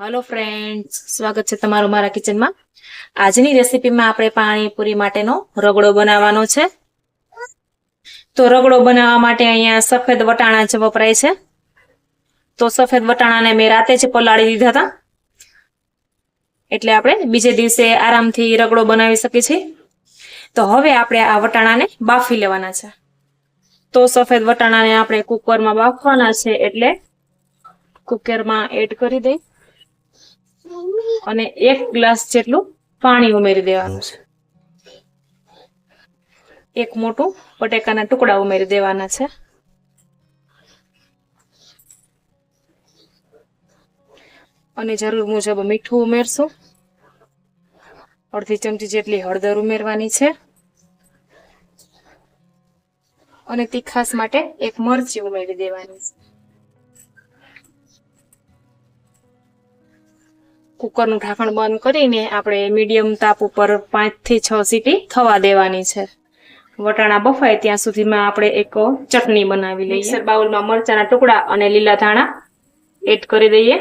Hello friends સ્વાગત છે તમારું મારા કિચનમાં આજની રેસીપીમાં આપણે પાણીપુરી માટેનો રગડો બનાવવાનો છે. તો રગડો બનાવવા માટે અહીંયા સફેદ વટાણા જ વપરાય છે. તો સફેદ વટાણાને મેં રાતે જ પલાળી દીધા હતા. એટલે આપણે બીજે દિવસે આરામથી રગડો બનાવી શકીએ છીએ. તો હવે આપણે આ વટાણાને બાફી લેવાના છે. તો સફેદ વટાણાને આપણે કુકરમાં બાફવાના છે એટલે કુકરમાં એડ કરી દઈ. અને એક ગ્લાસ જેટલું પાણી ઉમેરી દેવાનું છે. એક મોટું બટેકાના ટુકડા ઉમેરી દેવાના છે. અને જરૂર મુજબ મીઠું ઉમેરશું. અડધી ચમચી જેટલી હળદર ઉમેરવાની છે. અને તીખાસ માટે એક મરચી ઉમેરી દેવાની છે. કુકરનું ઢાંકણ બંધ કરીને આપણે મીડિયમ તાપ ઉપર પાંચથી છ સીટી થવા દેવાની છે. વટાણા બફાય ત્યાં સુધીમાં આપણે એક ચટણી બનાવી લઈએ. બાઉલમાં મરચાના ટુકડા અને લીલા ધાણા એડ કરી દઈએ.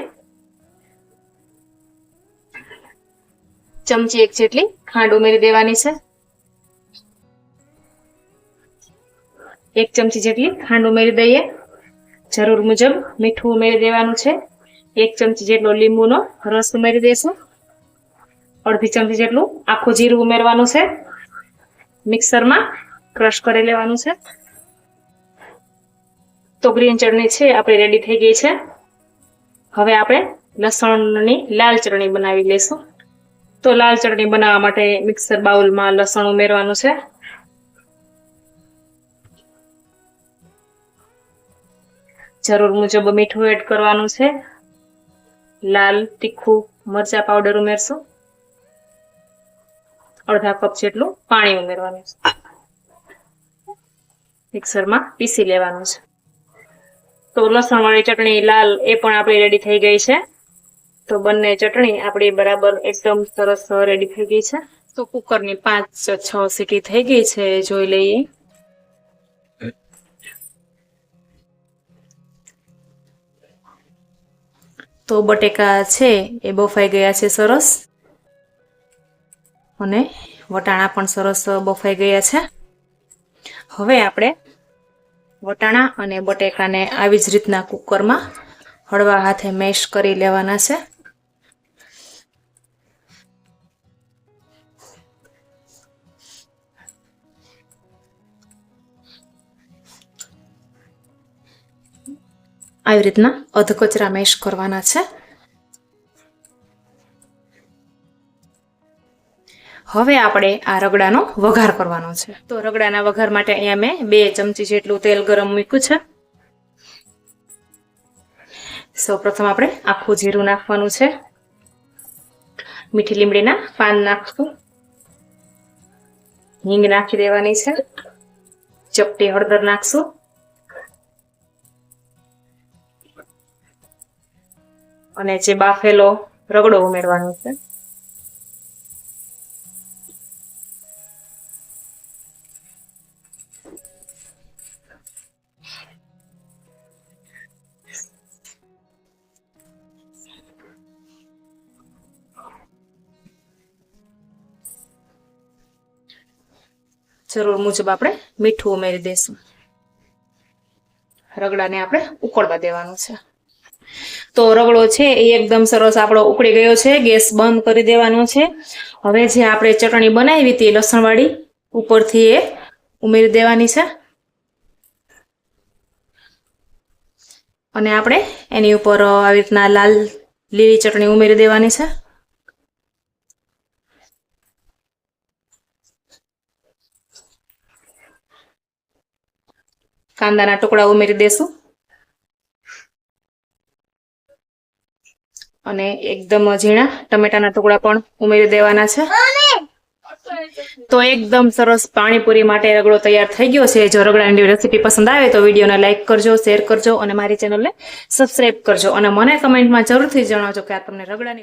ચમચી એક જેટલી ખાંડ ઉમેરી દેવાની છે. એક ચમચી જેટલી ખાંડ ઉમેરી દઈએ. જરૂર મુજબ મીઠું ઉમેરી દેવાનું છે. એક ચમચી જેટલો લીંબુનો રસ ઉમેરી દેશું. અડધી ચમચી જેટલું આખું જીરું ઉમેરવાનું છે. મિક્સરમાં ક્રશ કરી લેવાનું છે. તો ગ્રીન ચટણી છે, આપણી રેડી થઈ ગઈ છે. હવે આપણે લસણની લાલ ચટણી બનાવી લઈશું તો લાલ ચટણી બનાવવા માટે મિક્સર બાઉલમાં લસણ ઉમેરવાનું છે. જરૂર મુજબ મીઠું એડ કરવાનું છે. લાલ તીખું મરચા પાવડર ઉમેરશું. અડધા કપ જેટલું પાણી ઉમેરવાનું છે. મિક્સરમાં પીસી લેવાનું છે. તો લસણ વાળી ચટણી લાલ એ પણ આપણી રેડી થઈ ગઈ છે. તો બંને ચટણી આપણી બરાબર એકદમ સરસ રેડી થઈ ગઈ છે. તો કુકરની પાંચ છ સીટી થઈ ગઈ છે જોઈ લઈએ. તો બટેકા છે, એ બફાઈ ગયા છે સરસ. અને વટાણા પણ સરસ બફાઈ ગયા છે. હવે આપણે વટાણા અને બટેકાને આવી જ રીતના કુકરમાં હળવા હાથે મેશ કરી લેવાના છે. આવી રીતના અધકચરા મેશ કરવાના છે હવે આપણે આ રગડાનો વઘાર કરવાનો છે તો રગડાના વઘાર માટે અહીંયા મેં બે ચમચી જેટલું તેલ ગરમ મૂક્યું છે. સૌ પ્રથમ આપણે આખું જીરું નાખવાનું છે. મીઠી લીમડીના પાન નાખશું. હિંગ નાખી દેવાની છે. ચપટી હળદર નાખશું. અને જે બાફેલો રગડો ઉમેરવાનો છે. જરૂર મુજબ આપણે મીઠું ઉમેરી દઈશું. રગડાને આપણે ઉકળવા દેવાનું છે. તો રગડો છે એ એકદમ સરસ આપણો ઉકળી ગયો છે, ગેસ બંધ કરી દેવાનો છે. હવે જે આપણે ચટણી બનાવી હતી લસણવાળી, ઉપરથી એ ઉમેરી દેવાની છે. અને આપણે એની ઉપર આવી રીતના લાલ લીલી ચટણી ઉમેરી દેવાની છે. કાંદાના ટુકડા ઉમેરી દેશું. અને એકદમ ઝીણા. ટમેટાના ટુકડા પણ ઉમેરી દેવાના છે. તો એકદમ સરસ પાણીપુરી માટે રગડો તૈયાર થઈ ગયો છે. જો રગડાની રેસીપી પસંદ આવે તો વિડીયોને લાઇક કરજો, શેર કરજો અને મારી ચેનલને સબસ્ક્રાઇબ કરજો. અને મને કમેન્ટમાં જરૂરથી જણાવજો કે આ તમને રગડાની